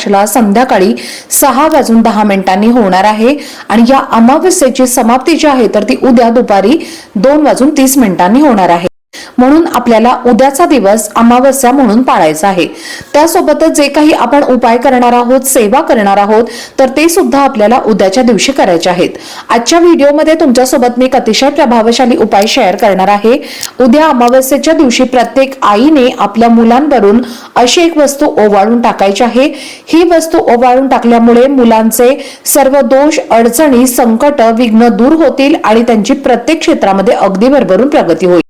मार्चला संध्याकाळी सहा वाजून दहा मिनिटांनी होणार आहे. आणि या अमावस्येची समाप्ती जी आहे तर ती उद्या दुपारी दोन वाजून तीस मिनिटांनी होणार आहे. म्हणून आपल्याला उद्याचा दिवस अमावस्या म्हणून पाळायचा आहे. त्यासोबतच जे काही आपण उपाय करणार आहोत सेवा करणार आहोत तर ते सुद्धा आपल्याला उद्याच्या दिवशी करायचे आहेत. आजच्या व्हिडिओमध्ये तुमच्यासोबत मी एक अतिशय प्रभावशाली उपाय शेअर करणार आहे. उद्या अमावस्येच्या दिवशी प्रत्येक आईने आपल्या मुलांवरून अशी एक वस्तू ओवाळून टाकायची आहे. ही वस्तू ओवाळून टाकल्यामुळे मुलांचे सर्व दोष अडचणी संकट विघ्न दूर होतील आणि त्यांची प्रत्येक क्षेत्रामध्ये अगदी भरभरून प्रगती होईल.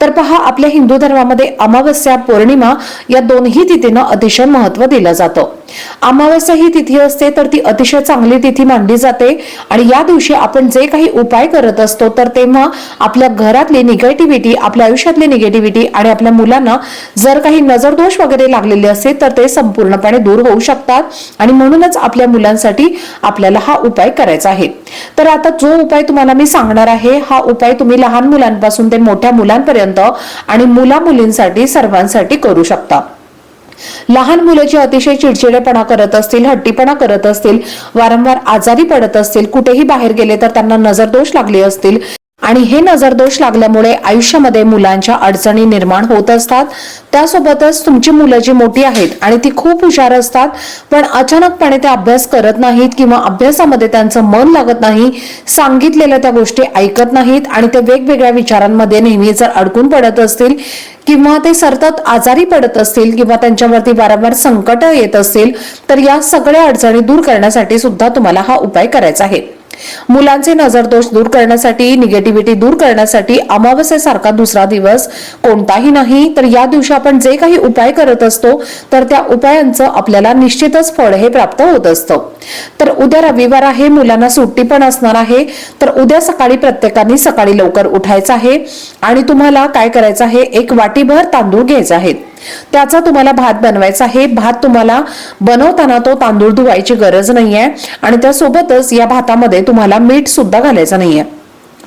तर पहा आपल्या हिंदू धर्मामध्ये अमावस्या पौर्णिमा या दोन्ही तिथीनं अतिशय महत्त्व दिलं जातं. अमावस्या ही तिथी असते तर ती अतिशय चांगली तिथी मानली जाते. आणि या दिवशी आपण जे काही उपाय करत असतो तर तेव्हा आपल्या घरातली निगेटिव्हिटी आपल्या आयुष्यातली निगेटिव्हिटी आणि आपल्या मुलांना जर काही नजरदोष वगैरे लागलेले असेल तर ते संपूर्णपणे दूर होऊ शकतात. आणि म्हणूनच आपल्या मुलांसाठी आपल्याला हा उपाय करायचा आहे. तर आता जो उपाय तुम्हाला मी सांगणार आहे हा उपाय तुम्ही लहान मुलांपासून ते मोठ्या मुलांपर्यंत आणि मुला मुलींसाठी सर्वांसाठी करू शकता. लहान मुलं जी अतिशय चिडचिडेपणा करत असतील हट्टीपणा करत असतील वारंवार आजारी पडत असतील कुठेही बाहेर गेले तर त्यांना नजरदोष लागले असतील. आणि हे नजरदोष लागल्यामुळे आयुष्यामध्ये मुलांच्या अडचणी निर्माण होत असतात. त्यासोबतच तुमची मुलं जी मोठी आहेत आणि ती खूप हुशार असतात पण अचानकपणे ते अभ्यास करत नाहीत किंवा अभ्यासामध्ये त्यांचं मन लागत नाही सांगितलेल्या त्या गोष्टी ऐकत नाहीत आणि ते वेगवेगळ्या विचारांमध्ये नेहमी जर अडकून पडत असतील किंवा ते सतत आजारी पडत असतील किंवा त्यांच्यावरती वारंवार संकट येत असतील तर या सगळ्या अडचणी दूर करण्यासाठी सुद्धा तुम्हाला हा उपाय करायचा आहे. मुलांचे नजरदोष दूर करण्यासाठी निगेटिव्हिटी दूर करण्यासाठी अमावस्येसारखा दुसरा दिवस कोणताही नाही. तर या दिवशी आपण जे काही उपाय करत असतो तर त्या उपायांचं आपल्याला निश्चितच फळ हे प्राप्त होत असतं. तर उद्या रविवार आहे मुलांना सुट्टी पण असणार आहे. तर उद्या सकाळी प्रत्येकाने सकाळी लवकर उठायचं आहे. आणि तुम्हाला काय करायचं आहे? एक वाटीभर तांदूळ घ्यायचा आहे त्याचा तुम्हाला भात बनवायचा आहे. भात तुम्हाला बनवताना तो तांदूळ धुवायची गरज नाहीये. आणि त्यासोबतच या भातामध्ये तुम्हाला मीठ सुद्धा घालायचं नाहीये.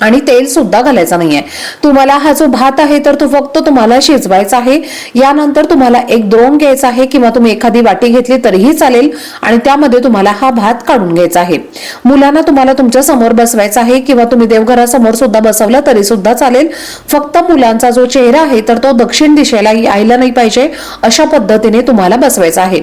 आणि तेल सुद्धा घालायचं नाहीये. तुम्हाला हा जो भात आहे तर तो फक्त तुम्हाला शिजवायचा आहे. यानंतर तुम्हाला एक द्रोण घ्यायचा आहे किंवा तुम्ही एखादी वाटी घेतली तरीही चालेल आणि त्यामध्ये तुम्हाला हा भात काढून घ्यायचा आहे. मुलांना तुम्हाला तुमच्यासमोर बसवायचा आहे किंवा तुम्ही देवघरासमोर सुद्धा बसवला तरी सुद्धा चालेल. फक्त मुलांचा जो चेहरा आहे तर तो दक्षिण दिशेला यायला नाही पाहिजे अशा पद्धतीने तुम्हाला बसवायचा आहे.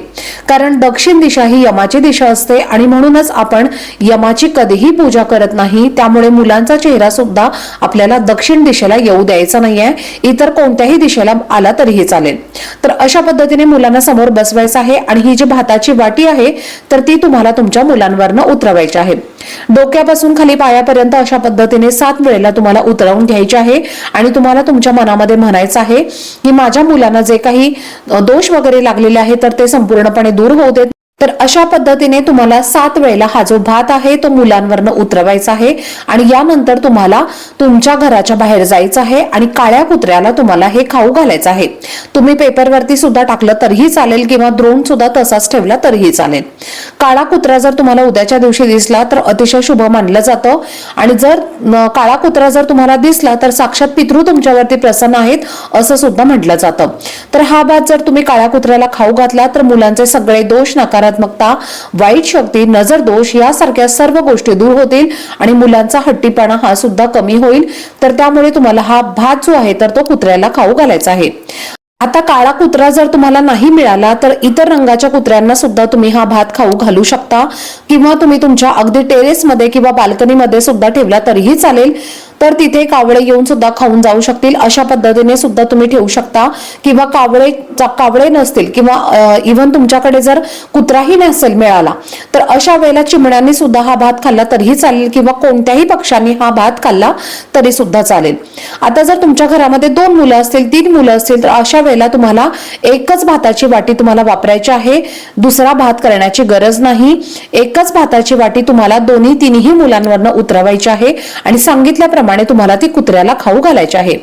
कारण दक्षिण दिशा ही यमाची दिशा असते आणि म्हणूनच आपण यमाची कधीही पूजा करत नाही त्यामुळे मुलांचा चेहरा सुद्धा आपल्याला दक्षिण दिशेला येऊ द्यायचा नाहीये. इतर कोणत्याही दिशेला आला तरीही चालेल. तर अशा पद्धतीने मुलांना समोर बसवायचं आहे आणि ही जी भाताची वाटी आहे तर ती तुम्हाला तुमच्या मुलांवरनं उतरवायची आहे. डोक्यापासून खाली पायापर्यंत अशा पद्धतीने सात वेळेला तुम्हाला उतरवून घ्यायचे आहे आणि तुम्हाला तुमच्या मनामध्ये म्हणायचं आहे की माझ्या मुलांना जे काही दोष वगैरे लागलेले आहे तर ते संपूर्णपणे दूर होऊ देत तर अशा पद्धतीने तुम्हाला सात वेळेला हा जो भात आहे तो मुलांवरनं उतरवायचा आहे आणि यानंतर तुम्हाला तुमच्या घराच्या बाहेर जायचं आहे आणि काळ्या कुत्र्याला तुम्हाला हे खाऊ घालायचं आहे. तुम्ही पेपरवरती सुद्धा टाकलं तरीही चालेल किंवा द्रोण सुद्धा तसाच ठेवला तरीही चालेल. काळा कुत्रा जर तुम्हाला उद्याच्या दिवशी दिसला तर अतिशय शुभ मानलं जातं आणि जर काळा कुत्रा जर तुम्हाला दिसला तर साक्षात पितृ तुमच्यावरती प्रसन्न आहेत असं सुद्धा म्हटलं जातं. तर हा भात जर तुम्ही काळ्या कुत्र्याला खाऊ घातला तर मुलांचे सगळे दोष नकारात्मकता वाईट शक्ती नजर दोष यासारख्या सर्व गोष्टी दूर होतील आणि मुलांचा हट्टीपणा हा सुद्धा कमी होईल. तर त्यामुळे तुम्हाला हा भात जो आहे तर तो कुत्र्याला खाऊ घालायचा आहे. आता काळा कुत्रा जर तुम्हाला नाही मिळाला तर इतर रंगाच्या कुत्र्यांना सुद्धा तुम्ही हा भात खाऊ घालू शकता. किंवा तुम्ही तुमच्या अगदी टेरेसमध्ये किंवा बाल्कनीमध्ये सुद्धा ठेवला तरीही चालेल. तर तिथे कावळे येऊन सुद्धा खाऊन जाऊ शकतील. अशा पद्धतीने सुद्धा तुम्ही ठेवू शकता. किंवा कावळे कावळे नसतील किंवा इव्हन तुमच्याकडे जर कुत्राही नसेल मिळाला तर अशा वेळेला चिमण्यांनी सुद्धा हा भात खाल्ला तरीही चालेल किंवा कोणत्याही पक्षांनी हा भात खाल्ला तरी सुद्धा चालेल. आता जर तुमच्या घरामध्ये दोन मुलं असतील तीन मुलं असतील तर अशा वेळेला तुम्हाला एकच भाताची वाटी तुम्हाला वापरायची आहे. दुसरा भात करण्याची गरज नाही. एकच भाताची वाटी तुम्हाला दोन्ही तिन्ही मुलांवरनं उतरवायची आहे. आणि सांगितल्याप्रमाणे तुम्हाला ती कुत्र्याला खाऊ घालायची आहे.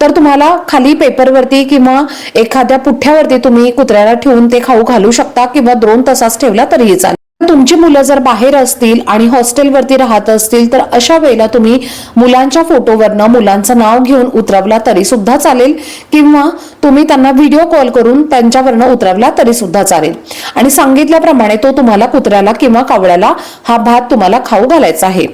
तर तुम्हाला खाली पेपरवरती किंवा एखाद्या पुठ्ठ्यावरती तुम्ही कुत्र्याला ठेवून ते खाऊ घालू शकता किंवा दोन तसाच ठेवला तरीही चालेल. तुमची मुलं जर बाहेर असतील आणि हॉस्टेलवरती राहत असतील तर अशा वेळेला तुम्ही मुलांच्या फोटोवरनं मुलांचं नाव घेऊन उतरवला तरी सुद्धा चालेल. किंवा तुम्ही त्यांना व्हिडिओ कॉल करून त्यांच्यावरनं उतरवला तरी सुद्धा चालेल. आणि सांगितल्याप्रमाणे तो तुम्हाला कुत्र्याला किंवा कावळ्याला हा भात तुम्हाला खाऊ घालायचा आहे.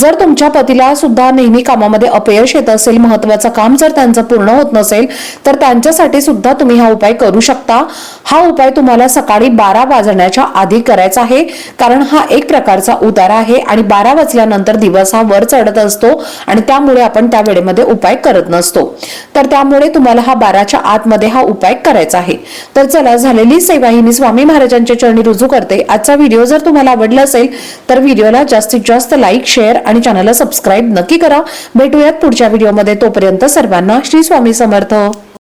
जर तुमच्या पतीला सुद्धा नेहमी कामामध्ये अपयश येत असेल महत्वाचं काम जर त्यांचं पूर्ण होत नसेल तर त्यांच्यासाठी सुद्धा तुम्ही हा उपाय करू शकता. हा उपाय तुम्हाला सकाळी बारा वाजण्याच्या आधी करायचा आहे. कारण हा एक प्रकारचा उतारा आहे आणि बारा वाजल्यानंतर दिवस हा वर चढत असतो आणि त्यामुळे आपण त्या वेळेमध्ये उपाय करत नसतो. तर त्यामुळे तुम्हाला हा बाराच्या आतमध्ये हा उपाय करायचा आहे. तर चला झालेली सेवा ही मी स्वामी महाराजांच्या चरणी रुजू करते. आजचा व्हिडिओ जर तुम्हाला आवडला असेल तर व्हिडिओला जास्तीत जास्त लाईक शेअर आणि चॅनलला सबस्क्राईब नक्की करा. भेटूयात पुढच्या व्हिडिओमध्ये. तोपर्यंत सर्वांना श्री स्वामी समर्थ.